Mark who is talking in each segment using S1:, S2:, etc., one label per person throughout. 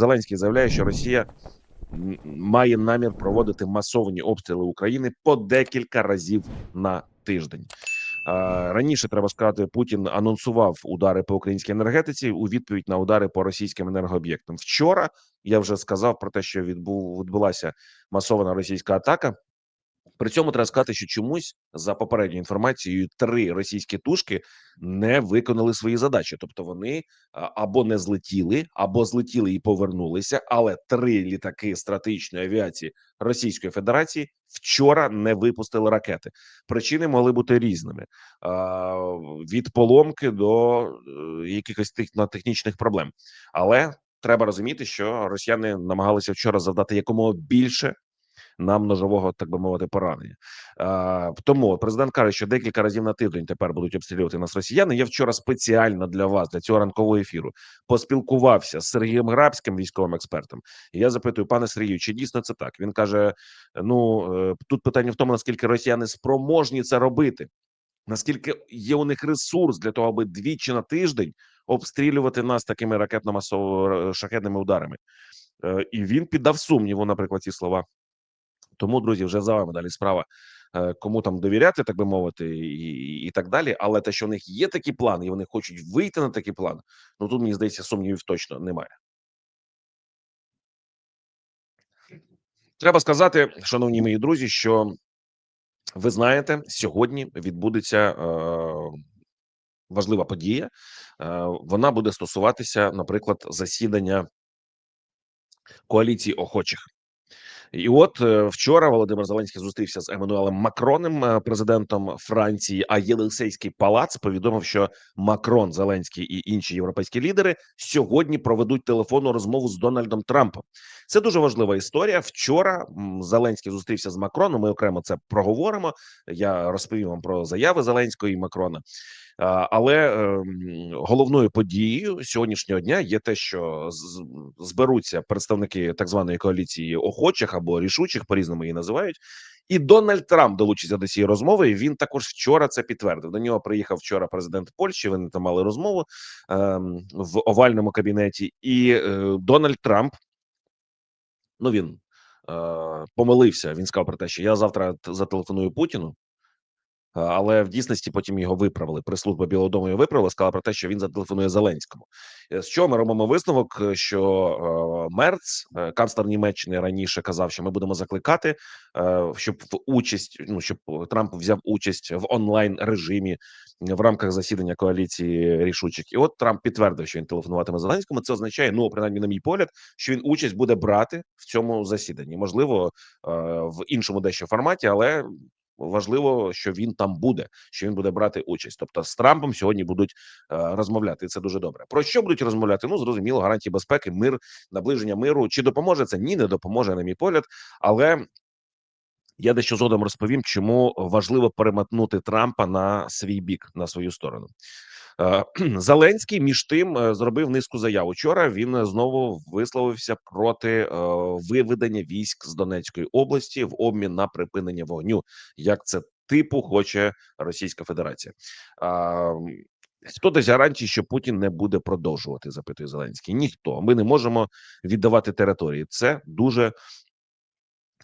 S1: Зеленський заявляє, що Росія має намір проводити масовані обстріли України по декілька разів на тиждень. Раніше треба сказати, Путін анонсував удари по українській енергетиці у відповідь на удари по російським енергооб'єктам. Вчора я вже сказав про те, що відбулася масована російська атака. При цьому треба сказати, що чомусь за попередньою інформацією три російські тушки не виконали свої задачі, тобто вони або не злетіли, або злетіли і повернулися. Але три літаки стратегічної авіації Російської Федерації вчора не випустили ракети. Причини могли бути різними: від поломки до е, якихось технічних проблем. Але треба розуміти, що росіяни намагалися вчора завдати якомога більше нам ножового, так би мовити, поранення. А, тому президент каже, що декілька разів на тиждень тепер будуть обстрілювати нас росіяни. Я вчора спеціально для вас, для цього ранкового ефіру, поспілкувався з Сергієм Грабським, військовим експертом. І я запитую, пане Сергію, чи дійсно це так? Він каже: ну е, тут питання в тому, наскільки росіяни спроможні це робити. Наскільки є у них ресурс для того, аби двічі на тиждень обстрілювати нас такими ракетно-масово шахетними ударами? Е, І він піддав сумніву, наприклад, ці слова. Тому, друзі, вже за вами далі справа. е, Кому там довіряти, так би мовити, і, і так далі. Але те, що в них є такі плани, і вони хочуть вийти на такі плани, ну тут мені здається, сумнівів точно немає. Треба сказати, шановні мої друзі, що ви знаєте, сьогодні відбудеться е, важлива подія. Е, вона буде стосуватися, наприклад, засідання коаліції охочих. І от е, вчора Володимир Зеленський зустрівся з Еммануелем Макроном, е, президентом Франції. А Єлисейський палац повідомив, що Макрон, Зеленський і інші європейські лідери сьогодні проведуть телефонну розмову з Дональдом Трампом. Це дуже важлива історія. Вчора Зеленський зустрівся з Макроном. Ми окремо це проговоримо. Я розповім вам про заяви Зеленського і Макрона. Але ем, головною подією сьогоднішнього дня є те, що зберуться представники так званої коаліції охочих або рішучих, по різному її називають. І Дональд Трамп долучиться до цієї розмови. і Він також вчора це підтвердив. До нього приїхав вчора президент Польщі. Вони там мали розмову ем, в овальному кабінеті, і е, Дональд Трамп. Ну він е, помилився. Він сказав про те, що я завтра зателефоную Путіну. А, Але в дійсності потім його виправили. Прес-служба Білого Дому його виправила, сказала про те, що він зателефонує Зеленському. Е, З чого ми робимо висновок, е, що е, Мерц, е, канцлер Німеччини, раніше казав, що ми будемо закликати, е, щоб в участь, ну щоб Трамп взяв участь в онлайн режимі в рамках засідання коаліції рішучих. І от Трамп підтвердив, що він телефонуватиме Зеленському. Це означає, ну принаймні, на мій погляд, що він участь буде брати в цьому засіданні. Можливо, е, в іншому дещо форматі, але важливо, що він там буде, що він буде брати участь. Тобто з Трампом сьогодні будуть е, розмовляти. І це дуже добре. Про що будуть розмовляти? Ну зрозуміло, гарантії безпеки, мир, наближення миру. Чи допоможе це? Ні, не допоможе, на мій погляд, але. Я дещо згодом розповім, чому важливо переметнути Трампа на свій бік, на свою сторону. Е, Зеленський між тим е, зробив низку заяв. Учора він е, знову висловився проти виведення військ з Донецької області в обмін на припинення вогню, як це типу хоче Російська Федерація. Хто дасть гарантії, що Путін не буде продовжувати? Запитує Зеленський. Ніхто. Ми не можемо віддавати території. Це дуже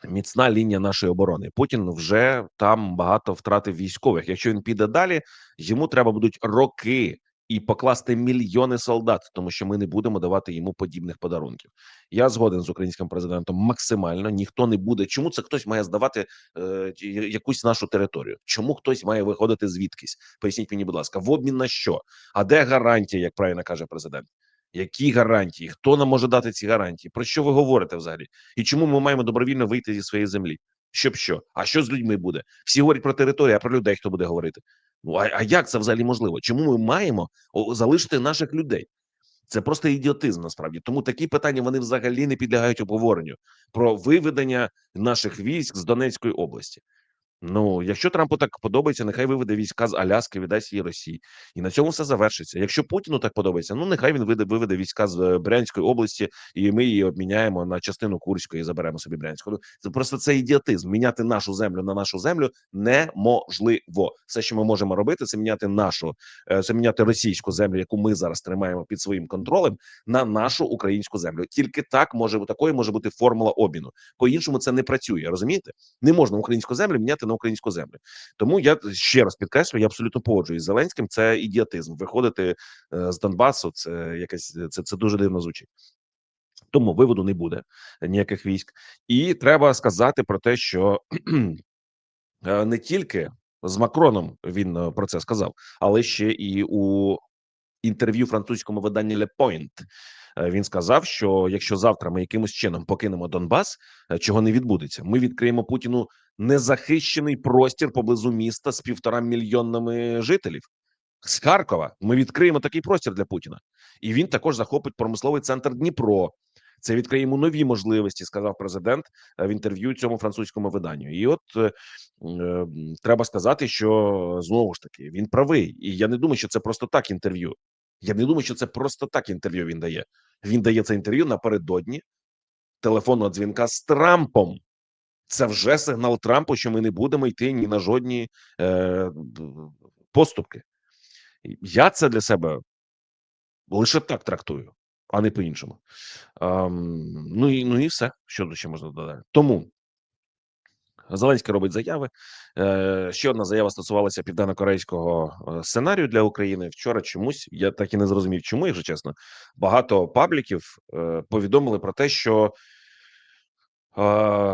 S1: міцна лінія нашої оборони. Путін вже там багато втратив військових. Якщо він піде далі, йому треба будуть роки і покласти мільйони солдат, тому що ми не будемо давати йому подібних подарунків. Я згоден з українським президентом максимально. Ніхто не буде. Чому це хтось має здавати е, якусь нашу територію? Чому хтось має виходити звідкись? Поясніть мені, будь ласка, в обмін на що? А де гарантія, як правильно каже президент? Які гарантії? Хто нам може дати ці гарантії? Про що ви говорите взагалі? І чому ми маємо добровільно вийти зі своєї землі? Щоб що? А що з людьми буде? Всі говорять про територію, а про людей хто буде говорити? Ну а, а як це взагалі можливо? Чому ми маємо залишити наших людей? Це просто ідіотизм насправді. Тому такі питання вони взагалі не підлягають обговоренню про виведення наших військ з Донецької області. Ну, якщо Трампу так подобається, нехай виведе війська з Аляски, віддасть її Росії, і на цьому все завершиться. Якщо Путіну так подобається, ну нехай він виде виведе війська з е, Брянської області, і ми її обміняємо на частину Курської і заберемо собі Брянську. Ну, просто це ідіотизм. Міняти нашу землю на нашу землю неможливо. Все, що ми можемо робити, це міняти нашу, е, це міняти російську землю, яку ми зараз тримаємо під своїм контролем, на нашу українську землю. Тільки так може такою може бути формула обміну. По іншому це не працює. Розумієте? Не можна українську землю міняти на українську землю. Тому я ще раз підкреслюю, я абсолютно погоджуюсь з Зеленським. Це ідіотизм. Виходити е, з Донбасу, це якесь це, це дуже дивно звучить. Тому виводу не буде ніяких військ, і треба сказати про те, що е, не тільки з Макроном він е, про це сказав, але ще і у інтерв'ю французькому виданні Le Point Е, Він сказав, що якщо завтра ми якимось чином покинемо Донбас, е, чого не відбудеться, ми відкриємо Путіну незахищений простір поблизу міста з півтора мільйонами жителів. З Харкова ми відкриємо такий простір для Путіна, і він також захопить промисловий центр Дніпро. Це відкриє йому нові можливості, сказав президент е, в інтерв'ю цьому французькому виданню. І от е, е, треба сказати, що знову ж таки він правий, і я не думаю, що це просто так інтерв'ю. Я не думаю, що це просто так інтерв'ю він дає. Він дає це інтерв'ю напередодні телефонного дзвінка з Трампом. Це вже сигнал Трампу, що ми не будемо йти ні на жодні е, поступки. Я це для себе лише так трактую, а не по-іншому. Ем, ну і ну і все, що ще можна додати. Тому Зеленський робить заяви. Е, Ще одна заява стосувалася південно-корейського е, сценарію для України. Вчора чомусь я так і не зрозумів, чому, якщо чесно, багато пабліків е, повідомили про те, що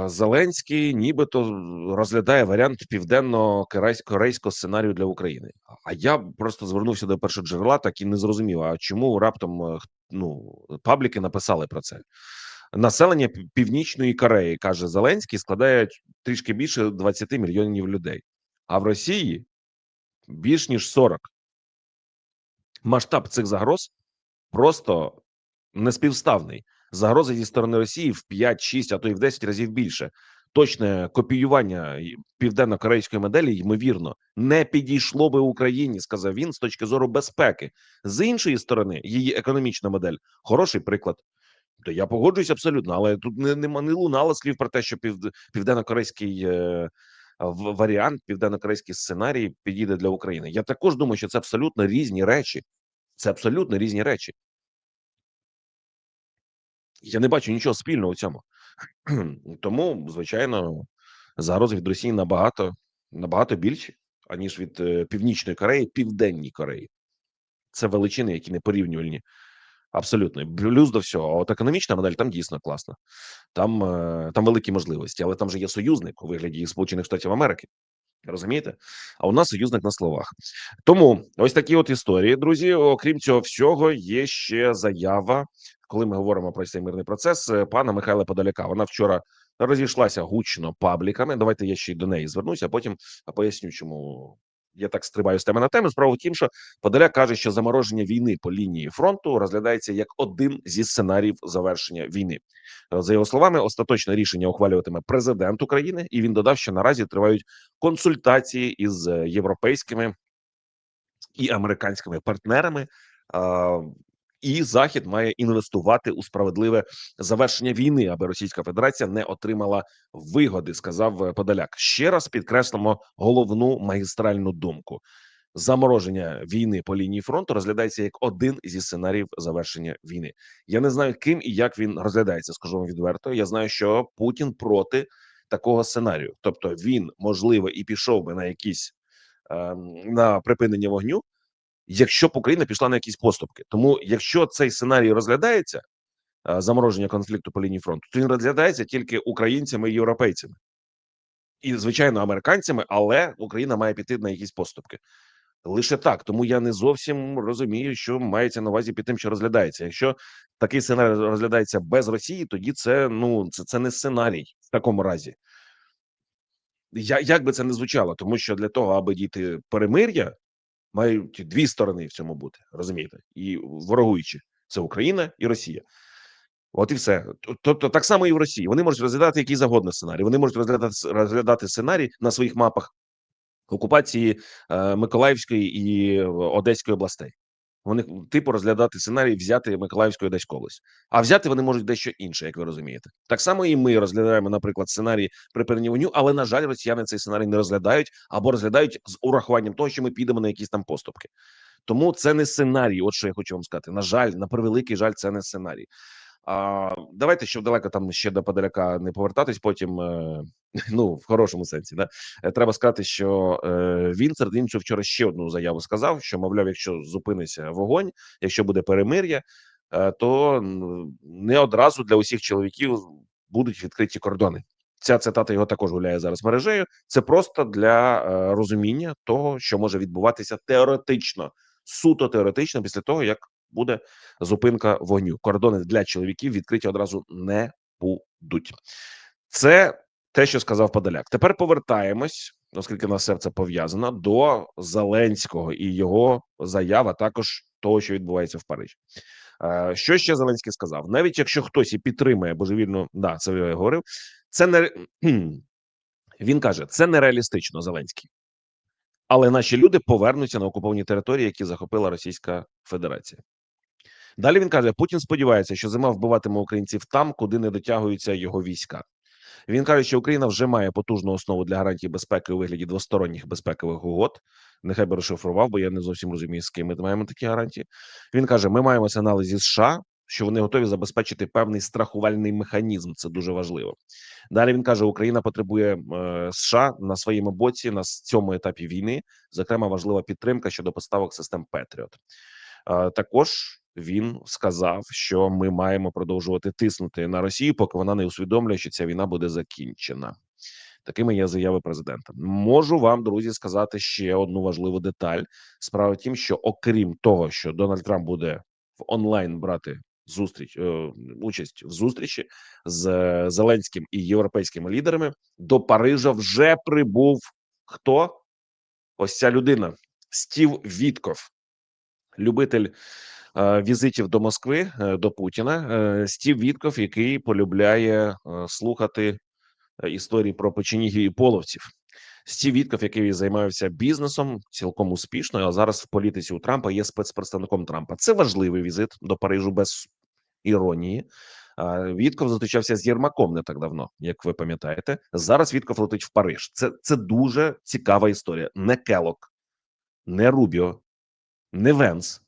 S1: Зеленський нібито розглядає варіант південно-корейського сценарію для України. А я просто звернувся до першого джерела, так і не зрозумів. А чому раптом е, ну пабліки написали про це? Населення Північної Кореї каже Зеленський складає трішки більше 20 мільйонів людей, а в Росії більш ніж 40. Масштаб цих загроз просто неспівставний. Загрози зі сторони Росії в 5, 6, а то й в 10 разів більше. Точне копіювання південно-корейської моделі ймовірно не підійшло би Україні, сказав він з точки зору безпеки. З іншої сторони, її економічна модель хороший приклад. То я погоджуюсь абсолютно, але тут не не, не лунало слів про те, що пів, південно-корейський е, варіант, південно-корейський сценарій підійде для України. Я також думаю, що це абсолютно різні речі. Це абсолютно різні речі. Я не бачу нічого спільного у цьому. Тому, звичайно, загрози від Росії набагато набагато більші, аніж від е, Північної Кореї, Південній Кореї. Це величини, які не порівнювальні. Абсолютно плюс до всього. А от економічна модель там дійсно класна. Там е, там великі можливості, але там же є союзник у вигляді Сполучених Штатів Америки. Розумієте? А у нас союзник на словах. Тому ось такі от історії, друзі. Окрім цього всього, є ще заява, коли ми говоримо про цей мирний процес е, пана Михайла Подоляка. Вона вчора розійшлася гучно пабліками. Давайте я ще й до неї звернуся, а потім поясню, чому я так стрибаю з теми на тему. Справа в тім, що Подоляк каже, що замороження війни по лінії фронту розглядається як один зі сценаріїв завершення війни. За його словами, остаточне рішення ухвалюватиме президент України, і він додав, що наразі тривають консультації із європейськими і американськими партнерами і Захід має інвестувати у справедливе завершення війни, аби Російська Федерація не отримала вигоди. Сказав е, Подоляк. Ще раз підкреслимо головну магістральну думку. Замороження війни по лінії фронту розглядається як один зі сценаріїв завершення війни. Я не знаю, ким і як він розглядається. Скажу вам відверто. Я знаю, що Путін проти такого сценарію, тобто він можливо і пішов би на якісь е, на припинення вогню, якщо б Україна пішла на якісь поступки. Тому, якщо цей сценарій розглядається замороження конфлікту по лінії фронту, то він розглядається тільки українцями і європейцями. І, звичайно, американцями, але Україна має піти на якісь поступки. Лише так, тому я не зовсім розумію, що мається на увазі під тим, що розглядається. Якщо такий сценарій розглядається без Росії, тоді це ну це це не сценарій в такому разі. Я як би це не звучало, тому що для того, аби дійти перемир'я, мають дві сторони в цьому бути, розумієте, і ворогуючі це Україна і Росія. От і все. Тобто, так само і в Росії. Вони можуть розглядати який завгодно сценарій. Вони можуть розглядати розглядати сценарій на своїх мапах окупації е, Миколаївської і Одеської областей. Вони типу розглядати сценарій взяти Миколаївську і Одеську область. А взяти вони можуть дещо інше, як ви розумієте. Так само і ми розглядаємо, наприклад, сценарій припинення вогню, але на жаль, росіяни цей сценарій не розглядають або розглядають з урахуванням того, що ми підемо на якісь там поступки. Тому це не сценарій. От що я хочу вам сказати. На жаль, на превеликий жаль, це не сценарій. А, Давайте щоб далеко там ще до Подоляка не повертатись. Потім е, ну в хорошому сенсі, да Е, треба сказати, що е, він серед іншого вчора ще одну заяву сказав: що мовляв, якщо зупиниться вогонь, якщо буде перемир'я, е, то не одразу для усіх чоловіків будуть відкриті кордони. Ця цитата його також гуляє зараз мережею. Це просто для е, розуміння того, що може відбуватися теоретично, суто теоретично, після того як буде зупинка вогню. Кордони для чоловіків відкриті одразу не будуть. Це те, що сказав Подоляк. Тепер повертаємось, оскільки на серце пов'язано до Зеленського і його заява, також того, що відбувається в Парижі. Е, Що ще Зеленський сказав? Навіть якщо хтось і підтримує божевільну, да, це я говорив. Це не він каже, це нереалістично. Зеленський, але наші люди повернуться на окуповані території, які захопила Російська Федерація. Далі він каже: Путін сподівається, що зима вбиватиме українців там, куди не дотягуються його війська. Він каже, що Україна вже має потужну основу для гарантії безпеки у вигляді двосторонніх безпекових угод. Нехай би розшифрував, бо я не зовсім розумію, з ким ми маємо такі гарантії. Він каже: Ми маємо сигнали зі США, що вони готові забезпечити певний страхувальний механізм. Це дуже важливо. Далі він каже: Україна потребує е, США на своєму боці на цьому етапі війни. Зокрема, важлива підтримка щодо поставок систем Петріот. Е, також він сказав, що ми маємо продовжувати тиснути на Росію, поки вона не усвідомлює, що ця війна буде закінчена. Такими є заяви президента. Можу вам, друзі, сказати ще одну важливу деталь. Справа в тім, що окрім того, що Дональд Трамп буде в онлайн брати зустріч е, участь в зустрічі з е, Зеленським і європейськими лідерами, до Парижа вже прибув хто? Ось ця людина Стів Вітков, любитель візитів до Москви е, до Путіна. Е, Стів Вітков, який полюбляє е, слухати е, історії про печенігів і половців. Стів Вітков, який займався бізнесом цілком успішно, а зараз в політиці у Трампа є спецпредставником Трампа. Це важливий візит до Парижу без іронії. Вітков зустрічався з Єрмаком не так давно, як ви пам'ятаєте. Зараз Вітков летить в Париж. Це, це дуже цікава історія. Не Келок, не Рубіо, не Венс,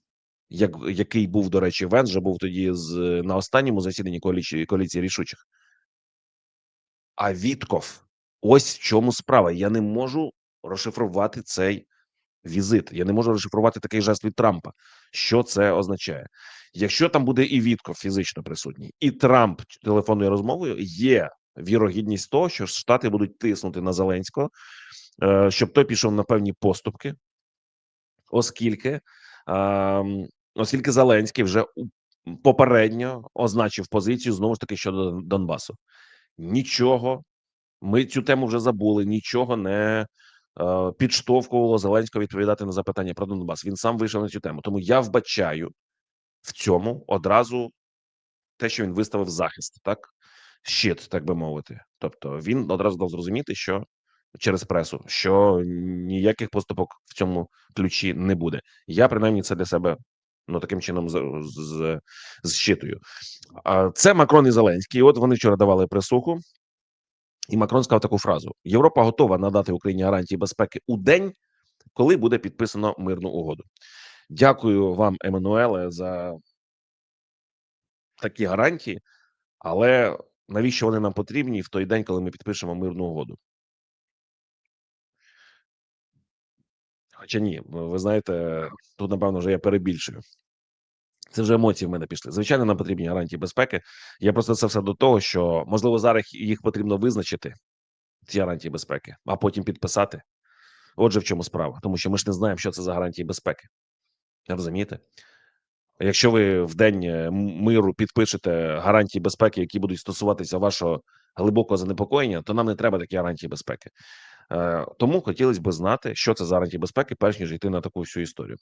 S1: як, який був, до речі, Венс вже був тоді з на останньому засіданні коаліції, коаліції рішучих. А Вітков, ось в чому справа. Я не можу розшифрувати цей візит. Я не можу розшифрувати такий жест від Трампа. Що це означає? Якщо там буде і Вітков фізично присутній, і Трамп телефонною розмовою, є вірогідність того, що Штати будуть тиснути на Зеленського, е, щоб той пішов на певні поступки, оскільки, оскільки Зеленський вже попередньо означив позицію знову ж таки щодо Донбасу. Нічого, ми цю тему вже забули. Нічого не е, підштовхувало Зеленського відповідати на запитання про Донбас. Він сам вийшов на цю тему. Тому я вбачаю в цьому одразу те, що він виставив захист, так щит, так би мовити. Тобто він одразу дав зрозуміти, що через пресу, що ніяких поступок в цьому ключі не буде. Я принаймні це для себе ну таким чином з, зчитую. Це Макрон і Зеленський. От вони вчора давали присуху. І Макрон сказав таку фразу: Європа готова надати Україні гарантії безпеки у день, коли буде підписано мирну угоду. Дякую вам, Еммануеле, за такі гарантії, але навіщо вони нам потрібні в той день, коли ми підпишемо мирну угоду? Хоча ні, ви знаєте, тут напевно вже я перебільшую. Це вже емоції в мене пішли. Звичайно, нам потрібні гарантії безпеки. Я просто це все до того, що можливо зараз їх потрібно визначити, ці гарантії безпеки, а потім підписати. Отже, в чому справа, тому що ми ж не знаємо, що це за гарантії безпеки. Розумієте? Якщо ви в день е, миру підпишете гарантії безпеки, які будуть стосуватися вашого глибокого занепокоєння, то нам не треба такі гарантії безпеки. Е, тому хотілося б знати, що це за гарантії безпеки, перш ніж йти на таку всю історію.